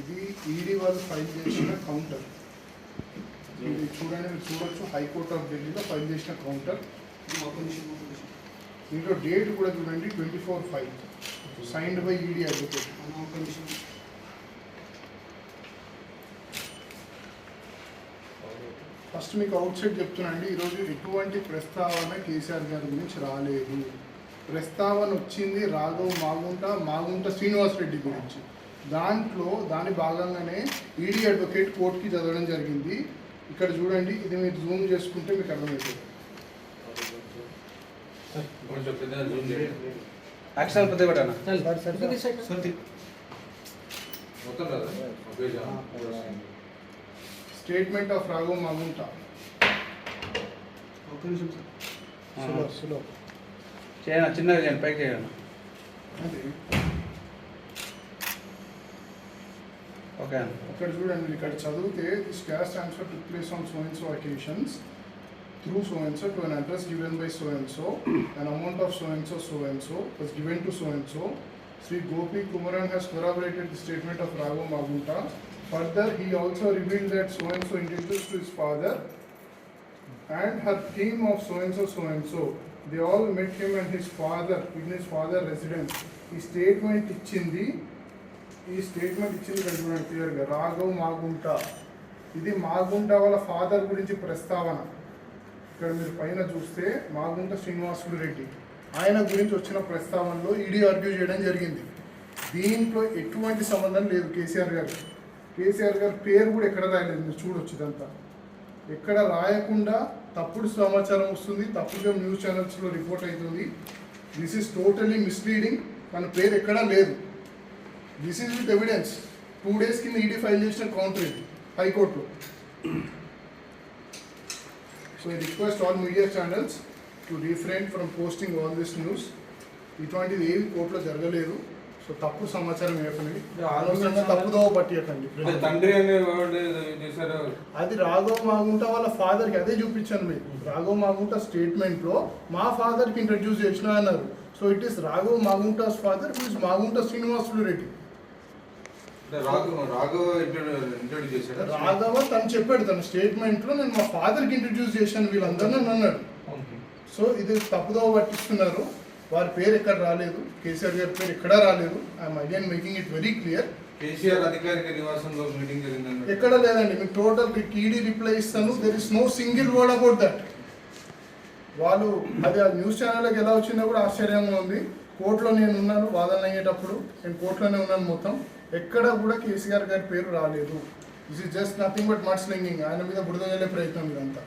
ఇది ఈడీ వాళ్ళు ఫైల్ చేసిన కౌంటర్. ఇది చూడండి మీరు చూడొచ్చు హైకోర్ట్ ఆఫ్ ఢిల్లీలో ఫైల్ చేసిన కౌంటర్. దీంట్లో డేట్ కూడా చూడండి twenty four five signed by ED advocate first మీకు అవుట్ సైడ్ చెప్తున్నాండి ఈరోజు ఎటువంటి ప్రస్తావన కేసీఆర్ గారి గురించి రాలేదు. ప్రస్తావన వచ్చింది రాఘవ్ మాగుంట మాగుంట శ్రీనివాస్ రెడ్డి గురించి. దాంట్లో దాని భాగంగానే ఈడీ అడ్వకేట్ కోర్టుకి చదవడం జరిగింది. ఇక్కడ చూడండి ఇది మీరు జూమ్ చేసుకుంటే మీకు అర్థమవుతుంది. కొంచెం పెద్దగా జూమ్ చేయండి యాక్షన్ పెద్ద? Statement of Raghav Magunta slow slow. చేయను? చిన్నగా చేయండి పైకి చేయండి అది ఓకే అండి ఇక్కడ చూడండి ఇక్కడ చదివితే this cash transfer took place on so and so occasions through so and so to an address given by so and so an amount of so and so so and so was given to so and so Sri Gopi Kumaran has corroborated the statement of Raghu Magunta further he also revealed that so and so introduced to his father and her team of so and so so and so they all met him and his father in his father residence ఈ statement ఇచ్చింది ఈ statement ఇచ్చింది ఇక్కడ చూడండి క్లియర్గా రాఘవ్ మాగుంట. ఇది మాగుంట వాళ్ళ father గురించి ప్రస్తావన. ఇక్కడ మీరు పైన చూస్తే మాగుంట శ్రీనివాసులు రెడ్డి. ఆయన గురించి వచ్చిన ప్రస్తావనలో ఈడీ ఆర్గ్యూ చేయడం జరిగింది. దీంట్లో ఎటువంటి సంబంధం లేదు కేసీఆర్ గారు. కేసీఆర్ గారి పేరు కూడా ఎక్కడ రాయలేదు మీరు చూడొచ్చు ఇదంతా. ఎక్కడ రాయకుండా తప్పుడు సమాచారం వస్తుంది తప్పుగా న్యూస్ ఛానల్స్లో రిపోర్ట్ అవుతుంది. దిస్ ఈస్ టోటలీ మిస్లీడింగ్ మన పేరు ఎక్కడా లేదు. This is with evidence today's కింద ఈడీ ఫైల్ చేసిన కౌంటర్ ఇది హైకోర్టులో. So I request all media channels to refrain from posting all this news ఇటువంటిది ఏవి కోర్టులో జరగలేదు. సో తప్పు సమాచారం ఇవ్వకండి. అనవసరంగా తప్పుదోవ పట్టియకండి. తండ్రి అది రాఘవ్ మాగుంట వాళ్ళ ఫాదర్కి అదే చూపించాను మీకు. రాఘవ్ మాగుంట స్టేట్మెంట్లో మా ఫాదర్కి ఇంట్రడ్యూస్ చేసిన అన్నారు. So it is Raghav Magunta's father is Magunta Srinivasulu Reddy. Raghava తను చెప్పాడు తన స్టేట్మెంట్లో నేను మా ఫాదర్కి ఇంట్రడ్యూస్ చేశాను వీళ్ళందరినీ అని అన్నాడు సో ఇది తప్పుదోవ పట్టిస్తున్నారు. వారి పేరు ఎక్కడ రాలేదు కేసీఆర్ గారి పేరు ఎక్కడా రాలేదు. I'm again making it very clear KCR అధికారిక నివాసంలో మీటింగ్ జరిగిందని ఎక్కడ లేదండి మీకు టోటల్ ఈడీ రిప్లై ఇస్తాను. There is no single word about that వాళ్ళు అది ఆ న్యూస్ ఛానల్కి ఎలా వచ్చిందో కూడా ఆశ్చర్యంగా ఉంది. కోర్టులో నేను ఉన్నాను వాదనలు అయ్యేటప్పుడు నేను కోర్టులోనే ఉన్నాను మొత్తం. ఎక్కడ కూడా కేసీఆర్ గారి పేరు రాలేదు. This is just nothing but mud slinging ఆయన మీద బురద ప్రయత్నం ఇదంతా.